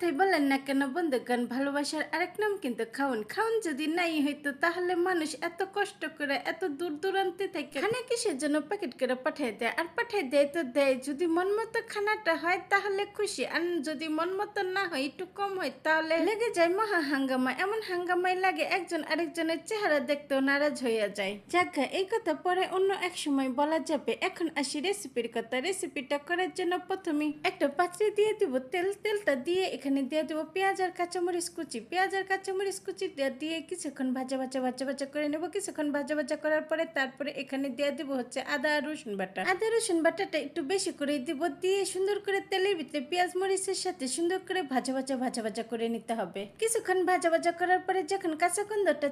কথাই বলেন না কেন বন্ধুগণ ভালোবাসার আরেক নাম কিন্তু খাউন। খাউন যদি নাই হইতো তাহলে মানুষ এত কষ্ট করে, এত দূর দূরান্তে থেকে খানা কিসের জন্য প্যাকেট করে পাঠিয়ে দেয়? আর পাঠিয়ে দেয় তো দেয়। যদি মন মতো খানাটা হয় তাহলে খুশি, আর যদি মন মতো না হয়, একটু কম হয় তাহলে লেগে যায় মহা হাঙ্গামা। এমন হাঙ্গামাই লাগে একজন আরেকজনের চেহারা দেখতেও নারাজ হইয়া যায়। যাজ্ঞা এই কথা পরে অন্য এক সময় বলা যাবে। এখন আসি রেসিপির কথা। রেসিপিটা করার জন্য প্রথমে একটা পাত্রে দিয়ে দিব। তেল, তেলটা দিয়ে এখানে দিয়ে দেবো পেঁয়াজ আর কাঁচামরিচ কুচি পেঁয়াজ আর কাঁচামরিচ কুচি দিয়ে কিছুক্ষণ ভাজা ভাজা ভাজা ভাজা করে নেব কিছুক্ষণ ভাজা ভাজা করার পরে তারপরে এখানে দিয়ে দেবো হচ্ছে আদা রসুন বাটা আদা রসুন বাটাটা একটু বেশি করে দিব দিয়ে সুন্দর করে তেলের ভিতরে পেঁয়াজ মরিচের সাথে সুন্দর করে ভাজা ভাজা ভাজা ভাজা করে নিতে হবে কিছুক্ষণ ভাজা ভাজা করার পরে যখন কাঁচা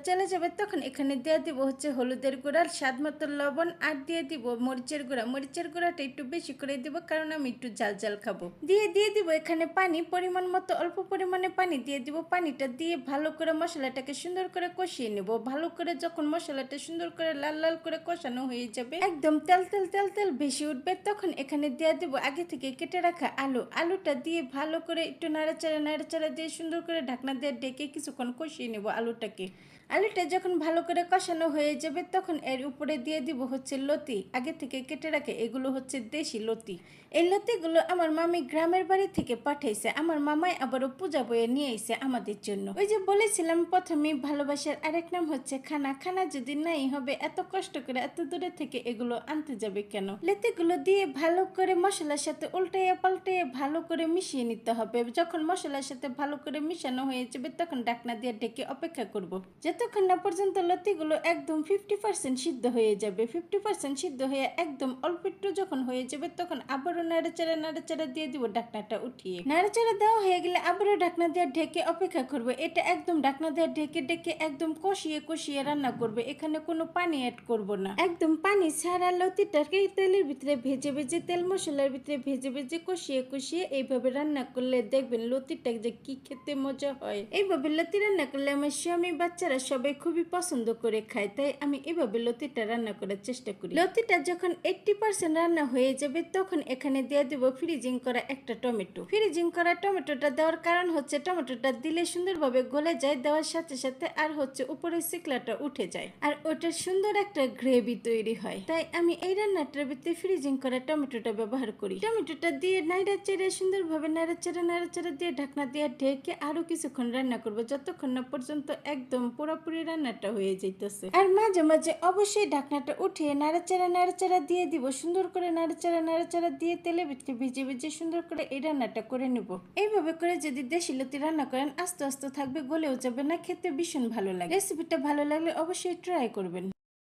চলে যাবে তখন এখানে দিয়ে দিব হচ্ছে হলুদের গুঁড়া স্বাদ মতো লবণ আর দিয়ে দিব মরিচের গুঁড়া মরিচের গুঁড়াটা একটু বেশি করে দিব কারণ আমি একটু জাল জাল খাব দিয়ে দিয়ে দিব এখানে পানি পরিমাণ মতো অল্প পরিমাণে পানি দিয়ে দিব। পানিটা দিয়ে ভালো করে মশলাটাকে সুন্দর করে কষিয়ে নেব। ভালো করে যখন মশলাটা সুন্দর করে লাল লাল করে কষানো হয়ে যাবে, একদম তেল তেল তেল তেল বেশি উঠবে, তখন এখানে দেওয়া দেব আগে থেকে কেটে রাখা আলু। আলুটা দিয়ে ভালো করে একটু নাড়াচাড়া নাড়াচাড়া দিয়ে সুন্দর করে ঢাকনা দিয়ে ডেকে কিছুক্ষণ কষিয়ে নেব আলুটাকে। আলুটা যখন ভালো করে কষানো হয়ে যাবে, তখন এর উপরে দিয়ে দিব হচ্ছে লতি। আগে থেকে কেটে রাখে এগুলো হচ্ছে দেশি লতি। এই লতিগুলো আমার মামি গ্রামের বাড়ি থেকে পাঠাইছে। আমার মামাই আবারও পূজা বয়ে নিয়ে এসে আমাদের জন্য। ওই যে বলেছিলাম, প্রথমে ভালোবাসার আরেক নাম হচ্ছে খানা। খানা যদি নাই হবে, এত কষ্ট করে এত দূরে থেকে এগুলো আনতে যাবে কেন? লতিগুলো দিয়ে ভালো করে মশলার সাথে উল্টাইয়া পাল্টাইয়া ভালো করে মিশিয়ে নিতে হবে। যখন মশলার সাথে ভালো করে মিশানো হয়ে যাবে, তখন ডাকনা দিয়ে ডেকে অপেক্ষা করব। যতক্ষণ না পর্যন্ত লতিগুলো একদম ফিফটি পার্সেন্ট সিদ্ধ হয়ে যাবে। ফিফটি পার্সেন্ট সিদ্ধ হয়ে একদম অল্প একটু যখন হয়ে যাবে তখন আবারও নাড়াচাড়া নাড়াচাড়া দিয়ে দিব ডাকনাটা উঠিয়ে। নাড়াচাড়া দেওয়া হয়ে গেলে আবারও ডাকনা দিয়ে ঢেকে অপেক্ষা করবে। এটা একদম ডাকনা দিয়ে ঢেকে ঢেকে একদম কষিয়ে কষিয়ে রান্না করবে। এখানে কোনো পানি অ্যাড করব না। একদম পানি ছাড়া লতিটাকে তেলের ভিতরে ভেজে ভেজে, তেল মশলার ভিতরে ভেজে ভেজে কষিয়ে কষিয়ে এইভাবে রান্না করলে দেখবেন লতিটা যে কি খেতে মজা হয়। এইভাবে লতি রান্না করলে আমার স্বামী বাচ্চারা সবাই খুবই পছন্দ করে খায়, তাই আমি এভাবে লতিটা রান্না করার চেষ্টা করি। লতিটা যখন এইটটি পার্সেন্ট রান্না হয়ে যাবে, তখন এখানে দিয়ে দেব ফ্রিজিং করা একটা টমেটো। ফ্রিজিং করা টমেটোটা দেওয়ার কারণ হচ্ছে টমেটোটা দিলে সুন্দরভাবে গলে যায়, দেওয়ার সাথে সাথে আর হচ্ছে উপরে শিকলাটা উঠে যায়। আর ওটার সুন্দর একটা গ্রেভি তৈরি হয়। তাই আমি এই রান্নাটার ভিতরে ফ্রিজিং করা টমেটোটা ব্যবহার করি। টমেটোটা দিয়ে নাইড়া চেড়ে সুন্দরভাবে নাড়াচাড়া নাড়াচাড়া দিয়ে ঢাকনা দিয়ে ঢেকে আরও কিছুক্ষণ রান্না করব, যতক্ষণ না পর্যন্ত একদম পুরোপুরি রান্নাটা হয়ে যাইতেছে। আর মাঝে মাঝে অবশ্যই ঢাকনাটা উঠিয়ে নাড়াচাড়া নাড়াচাড়া দিয়ে দিব। সুন্দর করে নাড়াচাড়া নাড়াচাড়া দিয়ে তেলে ভিতরে ভিজে ভিজে সুন্দর করে এই রান্নাটা করে নেব। এইভাবে করে যদি দেশি লতি রান্না করেন, আস্তে আস্তে থাকবে, গলেও যাবে না। খেতে ভীষণ ভালো লাগে। রেসিপিটা ভালো লাগলে অবশ্যই ট্রাই করবেন।